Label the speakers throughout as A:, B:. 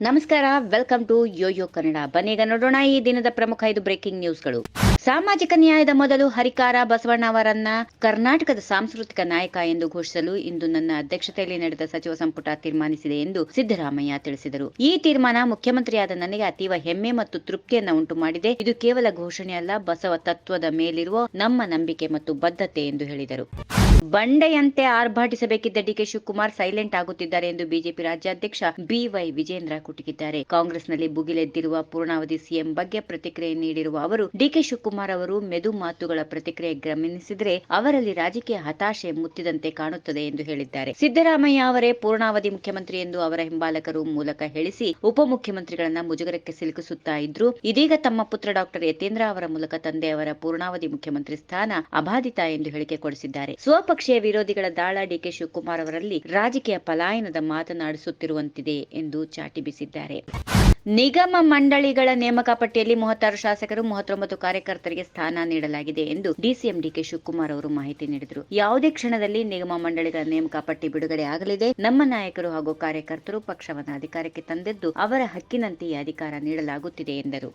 A: ನಮಸ್ಕಾರ welcome to Yoyo Kannada ಬನ್ನೀಗ ನೋಡೋಣ ಈ ದಿನದ ಪ್ರಮುಖ ಐದು ಬ್ರೇಕಿಂಗ್ ನ್ಯೂಸ್ಗಳು ಸಾಮಾಜಿಕ ನ್ಯಾಯದ ಮೊದಲು ಹರಿಕಾರ ಬಸವಣ್ಣ ಅವರನ್ನ ಕರ್ನಾಟಕದ ಸಾಂಸ್ಕೃತಿಕ ನಾಯಕ ಎಂದು ಘೋಷಿಸಲು ಇಂದು ನನ್ನ ಅಧ್ಯಕ್ಷತೆಯಲ್ಲಿ ನಡೆದ ಸಚಿವ ಸಂಪುಟ ತೀರ್ಮಾನಿಸಿದೆ ಎಂದು ಸಿದ್ದರಾಮಯ್ಯ ತಿಳಿಸಿದರು. ಈ ತೀರ್ಮಾನ ಮುಖ್ಯಮಂತ್ರಿಯಾದ ನನಗೆ ಅತೀವ ಹೆಮ್ಮೆ ಮತ್ತು ತೃಪ್ತಿಯನ್ನ ಉಂಟು ಮಾಡಿದೆ. ಇದು ಕೇವಲ ಘೋಷಣೆಯಲ್ಲ ಬಸವ ತತ್ವದ ಮೇಲಿರುವ ನಮ್ಮ ನಂಬಿಕೆ ಮತ್ತು ಬದ್ಧತೆ ಎಂದು ಹೇಳಿದರು. ಬಂಡೆಯಂತೆ ಆರ್ಭಾಟಿಸಬೇಕಿದ್ದ ಡಿಕೆ ಶಿವಕುಮಾರ್ ಸೈಲೆಂಟ್ ಆಗುತ್ತಿದ್ದಾರೆ ಎಂದು ಬಿಜೆಪಿ ರಾಜ್ಯಾಧ್ಯಕ್ಷ ಬಿವೈ ವಿಜೇಂದ್ರ ಕುಟುಕಿದ್ದಾರೆ ಕಾಂಗ್ರೆಸ್ನಲ್ಲಿ ಭುಗಿಲೆದ್ದಿರುವ ಪೂರ್ಣಾವಧಿ ಸಿಎಂ ಬಗ್ಗೆ ಪ್ರತಿಕ್ರಿಯೆ ನೀಡಿರುವ ಅವರು, ಡಿಕೆ ಶಿವಕುಮಾರ್ ಅವರು ಮೆದು ಮಾತುಗಳ ಪ್ರತಿಕ್ರಿಯೆ ಗಮನಿಸಿದರೆ ಅವರಲ್ಲಿ ರಾಜಕೀಯ ಹತಾಶೆ ಮುತ್ತಿದಂತೆ ಕಾಣುತ್ತದೆ ಎಂದು ಹೇಳಿದ್ದಾರೆ. ಸಿದ್ದರಾಮಯ್ಯ ಅವರೇ ಪೂರ್ಣಾವಧಿ ಮುಖ್ಯಮಂತ್ರಿ ಎಂದು ಅವರ ಹಿಂಬಾಲಕರು ಮೂಲಕ ಹೇಳಿಸಿ ಉಪಮುಖ್ಯಮಂತ್ರಿಗಳನ್ನ ಮುಜುಗರಕ್ಕೆ ಸಿಲುಕಿಸುತ್ತಾ ಇದ್ರು. ಇದೀಗ ತಮ್ಮ ಪುತ್ರ ಡಾಕ್ಟರ್ ಯತೇಂದ್ರ ಅವರ ಮೂಲಕ ತಂದೆ ಅವರ ಪೂರ್ಣಾವಧಿ ಮುಖ್ಯಮಂತ್ರಿ ಸ್ಥಾನ ಅಬಾಧಿತ ಎಂದು ಹೇಳಿಕೆ ಕೊಡಿಸಿದ್ದಾರೆ. ಸ್ವಪಕ್ಷೀಯ ವಿರೋಧಿಗಳ ದಾಳ ಡಿಕೆ ಶಿವಕುಮಾರ್ ಅವರಲ್ಲಿ ರಾಜಕೀಯ ಪಲಾಯನದ ಮಾತನಾಡಿಸುತ್ತಿರುವಂತಿದೆ ಎಂದು ಚಾಟಿ ಬೀಸಿದ್ದಾರೆ ನಿಗಮ ಮಂಡಳಿಗಳ ನೇಮಕ ಪಟ್ಟಿಯಲ್ಲಿ ಮೂವತ್ತಾರು ಶಾಸಕರು, ಮೂವತ್ತೊಂಬತ್ತು ಕಾರ್ಯಕರ್ತರಿಗೆ ಸ್ಥಾನ ನೀಡಲಾಗಿದೆ ಎಂದು ಡಿಸಿಎಂ ಡಿಕೆ ಶಿವಕುಮಾರ್ ಅವರು ಮಾಹಿತಿ ನೀಡಿದರು. ಯಾವುದೇ ಕ್ಷಣದಲ್ಲಿ ನಿಗಮ ಮಂಡಳಿಗಳ ನೇಮಕ ಪಟ್ಟಿ ಬಿಡುಗಡೆ ಆಗಲಿದೆ. ನಮ್ಮ ನಾಯಕರು ಹಾಗೂ ಕಾರ್ಯಕರ್ತರು ಪಕ್ಷವನ್ನು ಅಧಿಕಾರಕ್ಕೆ ತಂದಿದ್ದು ಅವರ ಹಕ್ಕಿನಂತೆ ಈ ಅಧಿಕಾರ ನೀಡಲಾಗುತ್ತಿದೆ ಎಂದರು.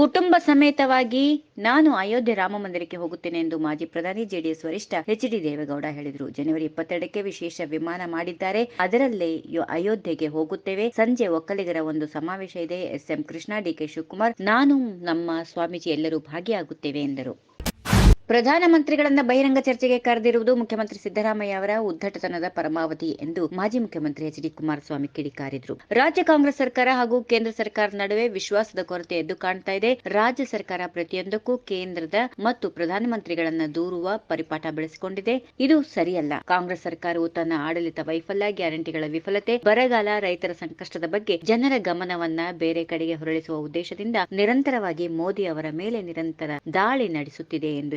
A: ಕುಟುಂಬ ಸಮೇತವಾಗಿ ನಾನು ಅಯೋಧ್ಯೆ ರಾಮ ಮಂದಿರಕ್ಕೆ ಹೋಗುತ್ತೇನೆ ಎಂದು ಮಾಜಿ ಪ್ರಧಾನಿ ಜೆಡಿಎಸ್ ವರಿಷ್ಠ ಎಚ್ ಡಿ ದೇವೇಗೌಡ ಹೇಳಿದರು. ಜನವರಿ ಇಪ್ಪತ್ತೆರಡಕ್ಕೆ ವಿಶೇಷ ವಿಮಾನ ಮಾಡಿದ್ದಾರೆ. ಅದರಲ್ಲೇ ಅಯೋಧ್ಯೆಗೆ ಹೋಗುತ್ತೇವೆ. ಸಂಜೆ ಒಕ್ಕಲಿಗರ ಒಂದು ಸಮಾವೇಶ ಇದೆ. ಎಸ್ಎಂ ಕೃಷ್ಣ ಡಿಕೆ ಶಿವಕುಮಾರ್, ನಾನು ನಮ್ಮ ಸ್ವಾಮೀಜಿ ಎಲ್ಲರೂ ಭಾಗಿಯಾಗುತ್ತೇವೆ ಎಂದರು. ಪ್ರಧಾನಮಂತ್ರಿಗಳನ್ನ ಬಹಿರಂಗ ಚರ್ಚೆಗೆ ಕರೆದಿರುವುದು ಮುಖ್ಯಮಂತ್ರಿ ಸಿದ್ದರಾಮಯ್ಯ ಅವರ ಉದ್ದಟತನದ ಪರಮಾವಧಿ ಎಂದು ಮಾಜಿ ಮುಖ್ಯಮಂತ್ರಿ ಎಚ್ ಡಿ ಕುಮಾರಸ್ವಾಮಿ ಕಿಡಿಕಾರಿದ್ರು ರಾಜ್ಯ ಕಾಂಗ್ರೆಸ್ ಸರ್ಕಾರ ಹಾಗೂ ಕೇಂದ್ರ ಸರ್ಕಾರದ ನಡುವೆ ವಿಶ್ವಾಸದ ಕೊರತೆ ಎದ್ದು ಕಾಣ್ತಾ ಇದೆ. ರಾಜ್ಯ ಸರ್ಕಾರ ಪ್ರತಿಯೊಂದಕ್ಕೂ ಕೇಂದ್ರದ ಮತ್ತು ಪ್ರಧಾನಮಂತ್ರಿಗಳನ್ನ ದೂರುವ ಪರಿಪಾಠ ಬೆಳೆಸಿಕೊಂಡಿದೆ. ಇದು ಸರಿಯಲ್ಲ. ಕಾಂಗ್ರೆಸ್ ಸರ್ಕಾರವು ತನ್ನ ಆಡಳಿತ ವೈಫಲ್ಯ, ಗ್ಯಾರಂಟಿಗಳ ವಿಫಲತೆ, ಬರಗಾಲ ರೈತರ ಸಂಕಷ್ಟದ ಬಗ್ಗೆ ಜನರ ಗಮನವನ್ನ ಬೇರೆ ಕಡೆಗೆ ಹೊರಳಿಸುವ ಉದ್ದೇಶದಿಂದ ನಿರಂತರವಾಗಿ ಮೋದಿ ಅವರ ಮೇಲೆ ನಿರಂತರ ದಾಳಿ ನಡೆಸುತ್ತಿದೆ ಎಂದು